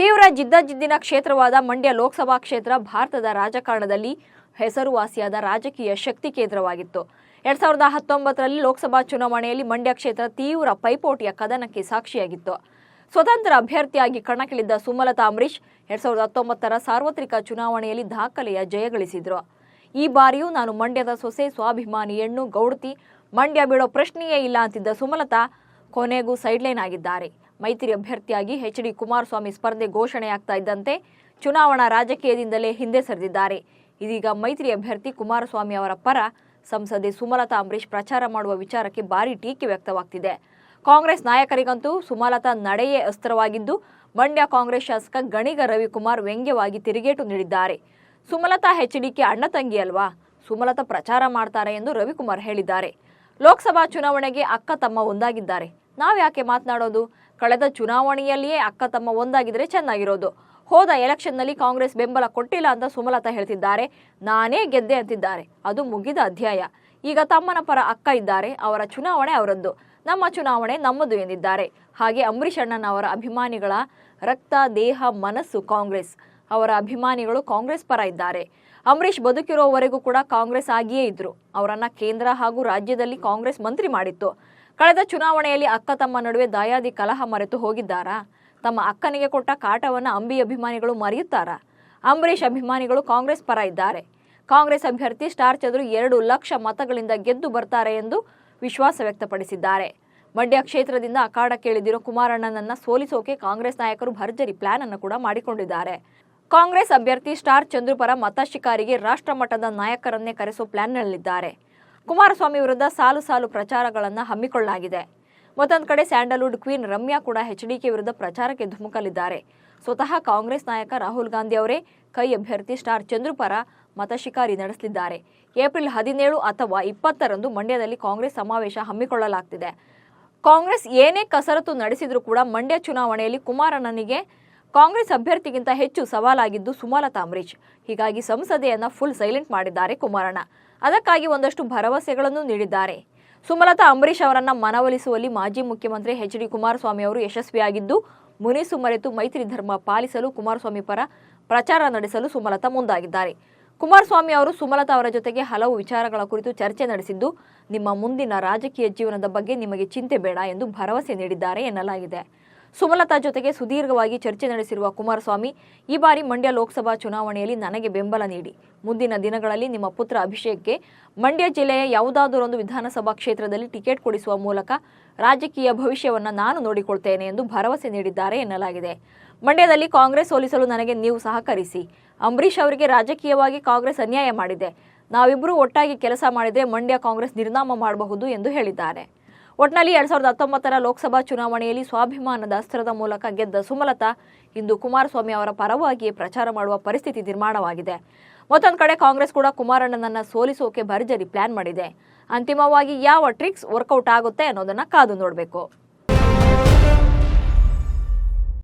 ತೀವ್ರ ಜಿದ್ದಾಜಿದ್ದಿನ ಕ್ಷೇತ್ರವಾದ ಮಂಡ್ಯ ಲೋಕಸಭಾ ಕ್ಷೇತ್ರ ಭಾರತದ ರಾಜಕಾರಣದಲ್ಲಿ ಹೆಸರುವಾಸಿಯಾದ ರಾಜಕೀಯ ಶಕ್ತಿ ಕೇಂದ್ರವಾಗಿತ್ತು. ಎರಡ್ ಸಾವಿರದ ಹತ್ತೊಂಬತ್ತರಲ್ಲಿ ಲೋಕಸಭಾ ಚುನಾವಣೆಯಲ್ಲಿ ಮಂಡ್ಯ ಕ್ಷೇತ್ರ ತೀವ್ರ ಪೈಪೋಟಿಯ ಕದನಕ್ಕೆ ಸಾಕ್ಷಿಯಾಗಿತ್ತು. ಸ್ವತಂತ್ರ ಅಭ್ಯರ್ಥಿಯಾಗಿ ಕಣಕ್ಕಿಳಿದ್ದ ಸುಮಲತಾ ಅಂಬರೀಶ್ ಎರಡ್ ಸಾವಿರದ ಹತ್ತೊಂಬತ್ತರ ಸಾರ್ವತ್ರಿಕ ಚುನಾವಣೆಯಲ್ಲಿ ದಾಖಲೆಯ ಜಯಗಳಿಸಿದ್ರು ಈ ಬಾರಿಯೂ ನಾನು ಮಂಡ್ಯದ ಸೊಸೆ ಸ್ವಾಭಿಮಾನಿ ಹೆಣ್ಣು ಗೌಡತಿ, ಮಂಡ್ಯ ಬಿಡೋ ಪ್ರಶ್ನೆಯೇ ಇಲ್ಲ ಅಂತಿದ್ದ ಸುಮಲತಾ ಕೊನೆಗೂ ಸೈಡ್ಲೈನ್ ಆಗಿದ್ದಾರೆ. ಮೈತ್ರಿ ಅಭ್ಯರ್ಥಿಯಾಗಿ ಎಚ್ ಡಿ ಕುಮಾರಸ್ವಾಮಿ ಸ್ಪರ್ಧೆ ಘೋಷಣೆಯಾಗ್ತಾ ಇದ್ದಂತೆ ಚುನಾವಣಾ ರಾಜಕೀಯದಿಂದಲೇ ಹಿಂದೆ ಸರಿದಿದ್ದಾರೆ. ಇದೀಗ ಮೈತ್ರಿ ಅಭ್ಯರ್ಥಿ ಕುಮಾರಸ್ವಾಮಿ ಅವರ ಪರ ಸಂಸದೆ ಸುಮಲತಾ ಅಂಬರೀಶ್ ಪ್ರಚಾರ ಮಾಡುವ ವಿಚಾರಕ್ಕೆ ಭಾರಿ ಟೀಕೆ ವ್ಯಕ್ತವಾಗ್ತಿದೆ. ಕಾಂಗ್ರೆಸ್ ನಾಯಕರಿಗಂತೂ ಸುಮಲತಾ ನಡೆಯೇ ಅಸ್ತ್ರವಾಗಿದ್ದು, ಮಂಡ್ಯ ಕಾಂಗ್ರೆಸ್ ಶಾಸಕ ಗಣಿಗ ರವಿಕುಮಾರ್ ವ್ಯಂಗ್ಯವಾಗಿ ತಿರುಗೇಟು ನೀಡಿದ್ದಾರೆ. ಸುಮಲತಾ ಹೆಚ್ಡಿಕೆ ಅಣ್ಣ ತಂಗಿ ಅಲ್ವಾ? ಸುಮಲತಾ ಪ್ರಚಾರ ಮಾಡ್ತಾರೆ ಎಂದು ರವಿಕುಮಾರ್ ಹೇಳಿದ್ದಾರೆ. ಲೋಕಸಭಾ ಚುನಾವಣೆಗೆ ಅಕ್ಕ ತಮ್ಮ ಒಂದಾಗಿದ್ದಾರೆ. ನಾವ್ಯಾಕೆ ಮಾತನಾಡೋದು? ಕಳೆದ ಚುನಾವಣೆಯಲ್ಲಿಯೇ ಅಕ್ಕ ತಮ್ಮ ಒಂದಾಗಿದ್ರೆ ಚೆನ್ನಾಗಿರೋದು. ಹೋದ ಎಲೆಕ್ಷನ್ನಲ್ಲಿ ಕಾಂಗ್ರೆಸ್ ಬೆಂಬಲ ಕೊಟ್ಟಿಲ್ಲ ಅಂತ ಸುಮಲತಾ ಹೇಳ್ತಿದ್ದಾರೆ. ನಾನೇ ಗೆದ್ದೆ ಅಂತಿದ್ದಾರೆ. ಅದು ಮುಗಿದ ಅಧ್ಯಾಯ. ಈಗ ತಮ್ಮನ ಪರ ಅಕ್ಕ ಇದ್ದಾರೆ. ಅವರ ಚುನಾವಣೆ ಅವರದ್ದು. ನಮ್ಮ ಚುನಾವಣೆ ನಮ್ಮದು ಎಂದಿದ್ದಾರೆ. ಹಾಗೆ ಅಂಬರೀಷ್ ಅಣ್ಣನವರ ಅಭಿಮಾನಿಗಳ ರಕ್ತ, ದೇಹ, ಮನಸ್ಸು ಕಾಂಗ್ರೆಸ್. ಅವರ ಅಭಿಮಾನಿಗಳು ಕಾಂಗ್ರೆಸ್ ಪರ ಇದ್ದಾರೆ. ಅಂಬರೀಷ್ ಬದುಕಿರೋವರೆಗೂ ಕೂಡ ಕಾಂಗ್ರೆಸ್ ಆಗಿಯೇ ಇದ್ರು. ಅವರನ್ನ ಕೇಂದ್ರ ಹಾಗೂ ರಾಜ್ಯದಲ್ಲಿ ಕಾಂಗ್ರೆಸ್ ಮಂತ್ರಿ ಮಾಡಿತ್ತು. ಕಳೆದ ಚುನಾವಣೆಯಲ್ಲಿ ಅಕ್ಕ ತಮ್ಮ ನಡುವೆ ದಾಯಾದಿ ಕಲಹ ಮರೆತು ಹೋಗಿದ್ದಾರಾ? ತಮ್ಮ ಅಕ್ಕನಿಗೆ ಕೊಟ್ಟ ಕಾಟವನ್ನು ಅಂಬಿ ಅಭಿಮಾನಿಗಳು ಮರೆಯುತ್ತಾರಾ? ಅಂಬರೀಷ್ ಅಭಿಮಾನಿಗಳು ಕಾಂಗ್ರೆಸ್ ಪರ ಇದ್ದಾರೆ. ಕಾಂಗ್ರೆಸ್ ಅಭ್ಯರ್ಥಿ ಸ್ಟಾರ್ ಚಂದ್ರು ಎರಡು ಲಕ್ಷ ಮತಗಳಿಂದ ಗೆದ್ದು ಬರ್ತಾರೆ ಎಂದು ವಿಶ್ವಾಸ ವ್ಯಕ್ತಪಡಿಸಿದ್ದಾರೆ. ಮಂಡ್ಯ ಕ್ಷೇತ್ರದಿಂದ ಅಖಾಡ ಕೇಳಿದಿರೋ ಕುಮಾರಣ್ಣನನ್ನ ಸೋಲಿಸೋಕೆ ಕಾಂಗ್ರೆಸ್ ನಾಯಕರು ಭರ್ಜರಿ ಪ್ಲಾನ್ ಅನ್ನು ಕೂಡ ಮಾಡಿಕೊಂಡಿದ್ದಾರೆ. ಕಾಂಗ್ರೆಸ್ ಅಭ್ಯರ್ಥಿ ಸ್ಟಾರ್ ಚಂದ್ರು ಪರ ಮತ ಶಿಕಾರಿಗೆ ರಾಷ್ಟ್ರ ಮಟ್ಟದ ನಾಯಕರನ್ನೇ ಕರೆಸೋ ಪ್ಲಾನ್ನಲ್ಲಿದ್ದಾರೆ ಕುಮಾರಸ್ವಾಮಿ ವಿರುದ್ಧ ಸಾಲು ಸಾಲು ಪ್ರಚಾರಗಳನ್ನು ಹಮ್ಮಿಕೊಳ್ಳಲಾಗಿದೆ. ಮತ್ತೊಂದು ಕಡೆ ಸ್ಯಾಂಡಲ್ವುಡ್ ಕ್ವೀನ್ ರಮ್ಯಾ ಕೂಡ ಎಚ್ಡಿಕೆ ವಿರುದ್ಧ ಪ್ರಚಾರಕ್ಕೆ ಧುಮುಕಲಿದ್ದಾರೆ. ಸ್ವತಃ ಕಾಂಗ್ರೆಸ್ ನಾಯಕ ರಾಹುಲ್ ಗಾಂಧಿ ಅವರೇ ಕೈ ಅಭ್ಯರ್ಥಿ ಸ್ಟಾರ್ ಚಂದ್ರು ಪರ ಮತ ಶಿಕಾರಿ ನಡೆಸಲಿದ್ದಾರೆ. ಏಪ್ರಿಲ್ ಹದಿನೇಳು ಅಥವಾ ಇಪ್ಪತ್ತರಂದು ಮಂಡ್ಯದಲ್ಲಿ ಕಾಂಗ್ರೆಸ್ ಸಮಾವೇಶ ಹಮ್ಮಿಕೊಳ್ಳಲಾಗ್ತಿದೆ. ಕಾಂಗ್ರೆಸ್ ಏನೇ ಕಸರತ್ತು ನಡೆಸಿದರೂ ಕೂಡ ಮಂಡ್ಯ ಚುನಾವಣೆಯಲ್ಲಿ ಕುಮಾರಣ್ಣನಿಗೆ ಕಾಂಗ್ರೆಸ್ ಅಭ್ಯರ್ಥಿಗಿಂತ ಹೆಚ್ಚು ಸವಾಲಾಗಿದ್ದು ಸುಮಲತಾ ಅಂಬರೀಶ್ ಹೀಗಾಗಿ ಸಂಸದೆಯನ್ನ ಫುಲ್ ಸೈಲೆಂಟ್ ಮಾಡಿದ್ದಾರೆ ಕುಮಾರಣ್ಣ. ಅದಕ್ಕಾಗಿ ಒಂದಷ್ಟು ಭರವಸೆಗಳನ್ನು ನೀಡಿದ್ದಾರೆ. ಸುಮಲತಾ ಅಂಬರೀಶ್ ಅವರನ್ನ ಮನವೊಲಿಸುವಲ್ಲಿ ಮಾಜಿ ಮುಖ್ಯಮಂತ್ರಿ ಎಚ್ ಡಿ ಕುಮಾರಸ್ವಾಮಿ ಅವರು ಯಶಸ್ವಿಯಾಗಿದ್ದು, ಮುನಿಸು ಮರೆತು ಮೈತ್ರಿ ಧರ್ಮ ಪಾಲಿಸಲು ಕುಮಾರಸ್ವಾಮಿ ಪರ ಪ್ರಚಾರ ನಡೆಸಲು ಸುಮಲತಾ ಮುಂದಾಗಿದ್ದಾರೆ. ಕುಮಾರಸ್ವಾಮಿ ಅವರು ಸುಮಲತಾ ಅವರ ಜೊತೆಗೆ ಹಲವು ವಿಚಾರಗಳ ಕುರಿತು ಚರ್ಚೆ ನಡೆಸಿದ್ದು, ನಿಮ್ಮ ಮುಂದಿನ ರಾಜಕೀಯ ಜೀವನದ ಬಗ್ಗೆ ನಿಮಗೆ ಚಿಂತೆ ಬೇಡ ಎಂದು ಭರವಸೆ ನೀಡಿದ್ದಾರೆ ಎನ್ನಲಾಗಿದೆ. ಸುಮಲತಾ ಜೊತೆಗೆ ಸುದೀರ್ಘವಾಗಿ ಚರ್ಚೆ ನಡೆಸಿರುವ ಕುಮಾರಸ್ವಾಮಿ, ಈ ಬಾರಿ ಮಂಡ್ಯ ಲೋಕಸಭಾ ಚುನಾವಣೆಯಲ್ಲಿ ನನಗೆ ಬೆಂಬಲ ನೀಡಿ. ಮುಂದಿನ ದಿನಗಳಲ್ಲಿ ನಿಮ್ಮ ಪುತ್ರ ಅಭಿಷೇಕ್ಗೆ ಮಂಡ್ಯ ಜಿಲ್ಲೆಯ ಯಾವುದಾದರೊಂದು ವಿಧಾನಸಭಾ ಕ್ಷೇತ್ರದಲ್ಲಿ ಟಿಕೆಟ್ ಕೊಡಿಸುವ ಮೂಲಕ ರಾಜಕೀಯ ಭವಿಷ್ಯವನ್ನು ನಾನು ನೋಡಿಕೊಳ್ತೇನೆ ಎಂದು ಭರವಸೆ ನೀಡಿದ್ದಾರೆ ಎನ್ನಲಾಗಿದೆ. ಮಂಡ್ಯದಲ್ಲಿ ಕಾಂಗ್ರೆಸ್ ಸೋಲಿಸಲು ನನಗೆ ನೀವು ಸಹಕರಿಸಿ. ಅಂಬರೀಷ್ ಅವರಿಗೆ ರಾಜಕೀಯವಾಗಿ ಕಾಂಗ್ರೆಸ್ ಅನ್ಯಾಯ ಮಾಡಿದೆ. ನಾವಿಬ್ಬರೂ ಒಟ್ಟಾಗಿ ಕೆಲಸ ಮಾಡಿದರೆ ಮಂಡ್ಯ ಕಾಂಗ್ರೆಸ್ ನಿರ್ನಾಮ ಮಾಡಬಹುದು ಎಂದು ಹೇಳಿದ್ದಾರೆ. ಒಟ್ನಲ್ಲಿ ಎರಡ್ ಸಾವಿರದ ಹತ್ತೊಂಬತ್ತರ ಲೋಕಸಭಾ ಚುನಾವಣೆಯಲ್ಲಿ ಸ್ವಾಭಿಮಾನದ ಅಸ್ತ್ರದ ಮೂಲಕ ಗೆದ್ದ ಸುಮಲತಾ ಇಂದು ಕುಮಾರಸ್ವಾಮಿ ಅವರ ಪರವಾಗಿಯೇ ಪ್ರಚಾರ ಮಾಡುವ ಪರಿಸ್ಥಿತಿ ನಿರ್ಮಾಣವಾಗಿದೆ. ಮತ್ತೊಂದು ಕಡೆ ಕಾಂಗ್ರೆಸ್ ಕೂಡ ಕುಮಾರಣ್ಣನನ್ನ ಸೋಲಿಸೋಕೆ ಭರ್ಜರಿ ಪ್ಲಾನ್ ಮಾಡಿದೆ. ಅಂತಿಮವಾಗಿ ಯಾವ ಟ್ರಿಕ್ಸ್ ವರ್ಕೌಟ್ ಆಗುತ್ತೆ ಅನ್ನೋದನ್ನ ಕಾದು ನೋಡಬೇಕು.